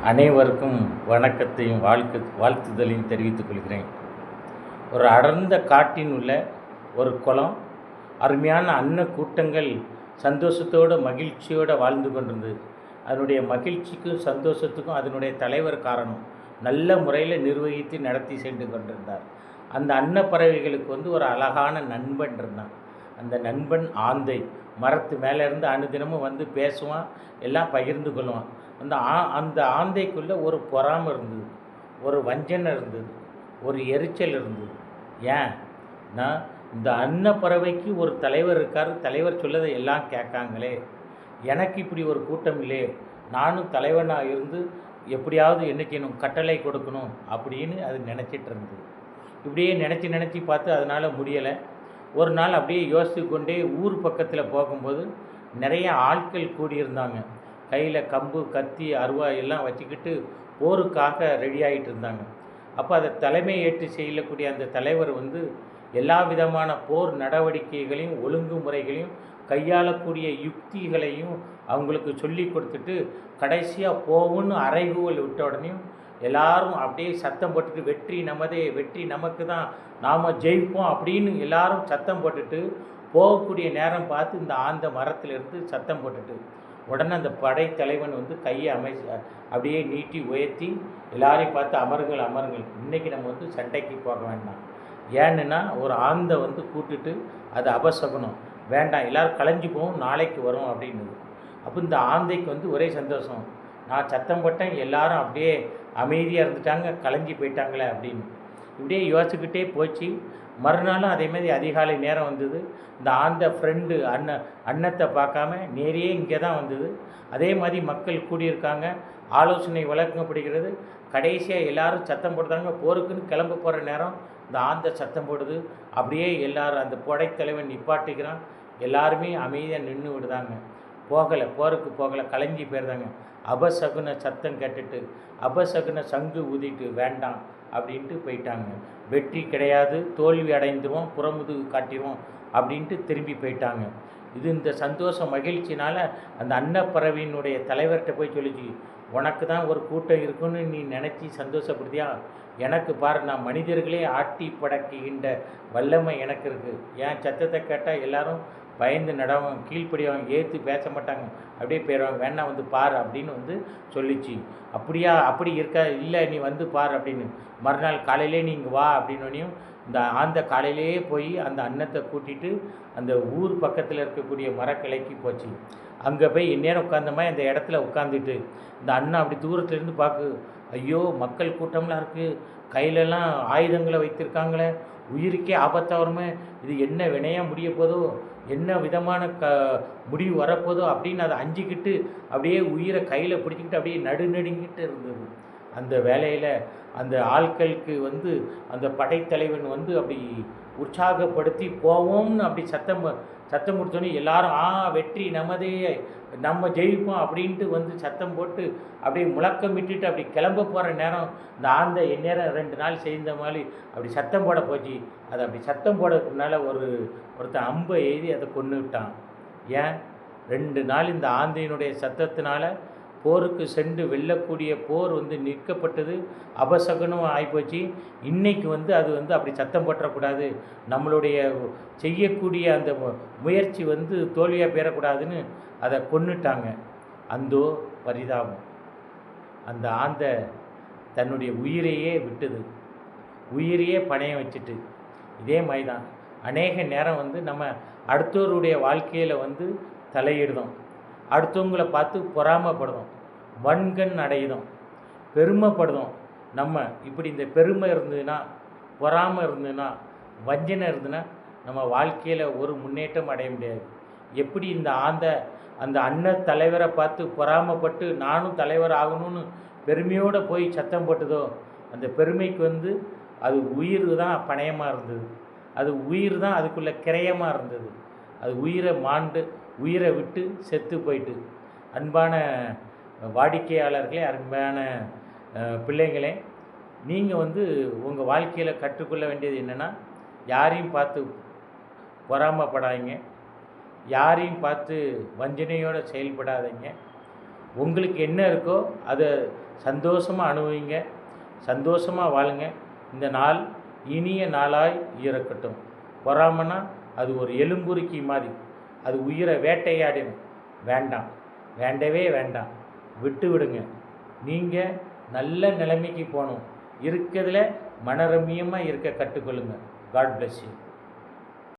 அனைவருக்கும் வணக்கத்தையும் வாழ்த்து வாழ்த்துதலையும் தெரிவித்துக் கொள்கிறேன். ஒரு அடர்ந்த காட்டின் உள்ள ஒரு குளம் அருமையான அன்ன கூட்டங்கள் சந்தோஷத்தோடு மகிழ்ச்சியோடு வாழ்ந்து கொண்டிருந்தது. அதனுடைய மகிழ்ச்சிக்கும் சந்தோஷத்துக்கும் அதனுடைய தலைவர் காரணம் நல்ல முறையில் நிர்வகித்து நடத்தி சென்று கொண்டிருந்தார். அந்த அன்னப்பறவைகளுக்கு வந்து ஒரு அழகான நண்பன் இருந்தான். அந்த நண்பன் ஆந்தை மரத்து மேலேருந்து அனுதினமும் வந்து பேசுவான் எல்லாம் பகிர்ந்து கொள்வான். அந்த ஆ அந்த ஆந்தைக்குள்ளே ஒரு பொறாமை இருந்தது ஒரு வஞ்சனை இருந்தது ஒரு எரிச்சல் இருந்தது. ஏன்? நான் இந்த அன்னப்பறவைக்கு ஒரு தலைவர் இருக்கார் தலைவர் சொல்லதை எல்லாம் கேட்காங்களே. எனக்கு இப்படி ஒரு கூட்டம் இல்லையே நானும் தலைவனாக இருந்து எப்படியாவது என்ன செய்யணும் கட்டளை கொடுக்கணும் அப்படின்னு அது நினச்சிட்டு இருந்தது. இப்படியே நினச்சி நினச்சி பார்த்து அதனால் முடியலை. ஒரு நாள் அப்படியே யோசித்து கொண்டே ஊர் பக்கத்தில் போகும்போது நிறைய ஆட்கள் கூடியிருந்தாங்க. கையில் கம்பு கத்தி அருவா எல்லாம் வச்சுக்கிட்டு போருக்காக ரெடி ஆகிட்டு இருந்தாங்க. அப்போ அதை தலைமை ஏற்று செய்யக்கூடிய அந்த தலைவர் வந்து எல்லா விதமான போர் நடவடிக்கைகளையும் ஒழுங்குமுறைகளையும் கையாளக்கூடிய யுக்திகளையும் அவங்களுக்கு சொல்லி கொடுத்துட்டு கடைசியாக போகும்னு அறைகூவல் விட்ட உடனேயும் எல்லாரும் அப்படியே சத்தம் போட்டுட்டு வெற்றி நமதே வெற்றி நமக்கு தான் நாம் ஜெயிப்போம் அப்படின்னு எல்லாரும் சத்தம் போட்டுட்டு போகக்கூடிய நேரம் பார்த்து இந்த ஆந்த மரத்திலிருந்து சத்தம் போட்டுட்டு உடனே அந்த படைத்தலைவன் வந்து கையை அமை அப்படியே நீட்டி உயர்த்தி எல்லாரையும் பார்த்து அமருங்கள் அமருங்கள். இன்றைக்கி நம்ம வந்து சண்டைக்கு போக வேண்டாம். ஏன்னுன்னா ஒரு ஆந்தை வந்து கூட்டுட்டு அது அபசகுனம். வேண்டாம் எல்லோரும் களைஞ்சு போவோம் நாளைக்கு வரும் அப்படின்னு அப்போ இந்த ஆந்தைக்கு வந்து ஒரே சந்தோஷம். நான் சத்தம் போட்டேன் எல்லாரும் அப்படியே அமைதியாக இருந்துட்டாங்க களைஞ்சி போயிட்டாங்களே அப்படின்னு. இப்படியே யோசிச்சுக்கிட்டே போச்சு. மறுநாளும் அதேமாதிரி அதிகாலை நேரம் வந்தது. இந்த ஆந்த ஃப்ரெண்டு அண்ணன் அன்னத்தை பார்க்காம நேரையே இங்கே தான் வந்தது. அதே மாதிரி மக்கள் கூடியிருக்காங்க. ஆலோசனை வழங்கப்படுகிறது கடைசியாக எல்லாரும் சத்தம் போடுறாங்க. போருக்குன்னு கிளம்ப போகிற நேரம் இந்த ஆந்த சத்தம் போடுது. அப்படியே எல்லாரும் அந்த படைத்தலைவன் நிப்பாட்டிக்கிறான் எல்லாருமே அமைதியாக நின்று விடுதாங்க. போகலை போருக்கு போகலை கலைஞ்சி போயிருந்தாங்க அபசகுன சத்தம் கேட்டுட்டு அபசகுன சங்கு ஊதிட்டு வேண்டாம் அப்படின்ட்டு போயிட்டாங்க. வெற்றி கிடையாது தோல்வி அடைந்துருவோம் புறமுதுகு காட்டிடுவோம் அப்படின்ட்டு திரும்பி போயிட்டாங்க. இது இந்த சந்தோஷ மகிழ்ச்சினால் அந்த அன்னப்பறவையினுடைய தலைவர்கிட்ட போய் சொல்லிச்சு உனக்கு தான் ஒரு கூட்டம் இருக்குன்னு நீ நினச்சி சந்தோஷப்படுத்தியா? எனக்கு பாரு நான் மனிதர்களே ஆட்டி படக்குகின்ற வல்லமை எனக்கு இருக்குது என் சத்தத்தை கேட்டால் எல்லாரும் பயந்து நடவங்க கீழ்ப்படியவங்க ஏற்று பேச மாட்டாங்க. அப்படியே போயிடுவாங்க. வேணா வந்து பார் அப்படின்னு வந்து சொல்லிச்சு. அப்படியா? அப்படி இருக்கா? இல்லை நீ வந்து பார் அப்படின்னு. மறுநாள் காலையிலே நீங்கள் வா அப்படின்னோடனையும் இந்த ஆந்த காலையிலேயே போய் அந்த அன்னத்தை கூட்டிட்டு அந்த ஊர் பக்கத்தில் இருக்கக்கூடிய மரக்கிளைக்கு போச்சு. அங்கே போய் இந்நேரம் உட்காந்த மாதிரி அந்த இடத்துல உட்காந்துட்டு இந்த அண்ணன் அப்படி தூரத்துலேருந்து பார்க்கு ஐயோ மக்கள் கூட்டம்லாம் இருக்குது கையிலெல்லாம் ஆயுதங்களை வைத்திருக்காங்களே. உயிருக்கே ஆபத்தாக வருமே இது என்ன வினையாக முடிய போதோ என்ன விதமான க முடிவு வரப்போதோ அப்படின்னு அதை அஞ்சிக்கிட்டு அப்படியே உயிரை கையில் பிடிச்சிக்கிட்டு அப்படியே நடுநடுங்கிட்டு இருந்தது. அந்த வேலையில் அந்த ஆட்களுக்கு வந்து அந்த படைத்தலைவன் வந்து அப்படி உற்சாகப்படுத்தி போவோம்னு அப்படி சத்தம் சத்தம் கொடுத்தோன்னே எல்லாரும் ஆ வெற்றி நமதே நம்ம ஜெயிப்போம் அப்படின்ட்டு வந்து சத்தம் போட்டு அப்படியே முழக்கம் விட்டுட்டு அப்படி கிளம்ப போகிற நேரம் இந்த ஆந்த எந்நேரம் ரெண்டு நாள் செய்த மாதிரி அப்படி சத்தம் போட போச்சு. அது அப்படி சத்தம் போடுறதுனால ஒரு ஒருத்தன் அம்பை எழுதி அதை கொண்டு விட்டான் ஏன்? ரெண்டு நாள் இந்த ஆந்தையினுடைய சத்தத்தினால போருக்கு சென்று வெல்லக்கூடிய போர் வந்து நிற்கப்பட்டது. அபசகனும் ஆகிப்போச்சு இன்றைக்கு வந்து அது வந்து அப்படி சத்தம் பற்றக்கூடாது. நம்மளுடைய செய்யக்கூடிய அந்த முயற்சி வந்து தோல்வியாக பெறக்கூடாதுன்னு அதை கொன்னுட்டாங்க. அந்தோ பரிதாபம். அந்த ஆந்த தன்னுடைய உயிரையே விட்டுது. உயிரையே பணையம் வச்சுட்டு. இதே மாதிரி தான் அநேக நேரம் வந்து நம்ம அடுத்தவருடைய வாழ்க்கையில் வந்து தலையிடுதோம் அடுத்தவங்களை பார்த்து பொறாமப்படுதோம் வன்கண் அடையுதோம் பெருமைப்படுதோம் நம்ம இப்படி இந்த பெருமை இருந்ததுன்னா பொறாமை இருந்ததுன்னா வஞ்சனை இருந்ததுன்னா நம்ம வாழ்க்கையில் ஒரு முன்னேற்றம் அடைய முடியாது. எப்படி இந்த ஆந்த அந்த அன்ன தலைவரை பார்த்து பொறாமப்பட்டு நானும் தலைவர் ஆகணும்னு பெருமையோடு போய் சத்தம் போட்டதோ அந்த பெருமைக்கு வந்து அது உயிர் தான் பணயமாக இருந்தது. அது உயிர் தான் அதுக்குள்ளே கிரயமாக இருந்தது. அது உயிரை மாண்டு உயிரை விட்டு செத்து போயிட்டு. அன்பான வாடிக்கையாளர்களே அன்பான பிள்ளைங்களே நீங்கள் வந்து உங்கள் வாழ்க்கையில் கற்றுக்கொள்ள வேண்டியது என்னென்னா யாரையும் பார்த்து பொறாமப்படாதீங்க. யாரையும் பார்த்து வஞ்சனையோடு செயல்படாதீங்க. உங்களுக்கு என்ன இருக்கோ அதை சந்தோஷமாக அனுபவிங்க. சந்தோஷமாக வாழுங்க. இந்த நாள் இனிய நாளாய் இருக்கட்டும். பொறாமனா அது ஒரு எலும்புருக்கி மாதிரி. அது உயிரை வேட்டையாடும் வேண்டாம். வேண்டவே வேண்டாம். விட்டு விடுங்க நீங்கள் நல்ல நிலைமைக்கு போகணும். இருக்கிறதுல மனரம்மியமாக இருக்க கற்றுக்கொள்ளுங்கள் காட் பிளஸ் யூ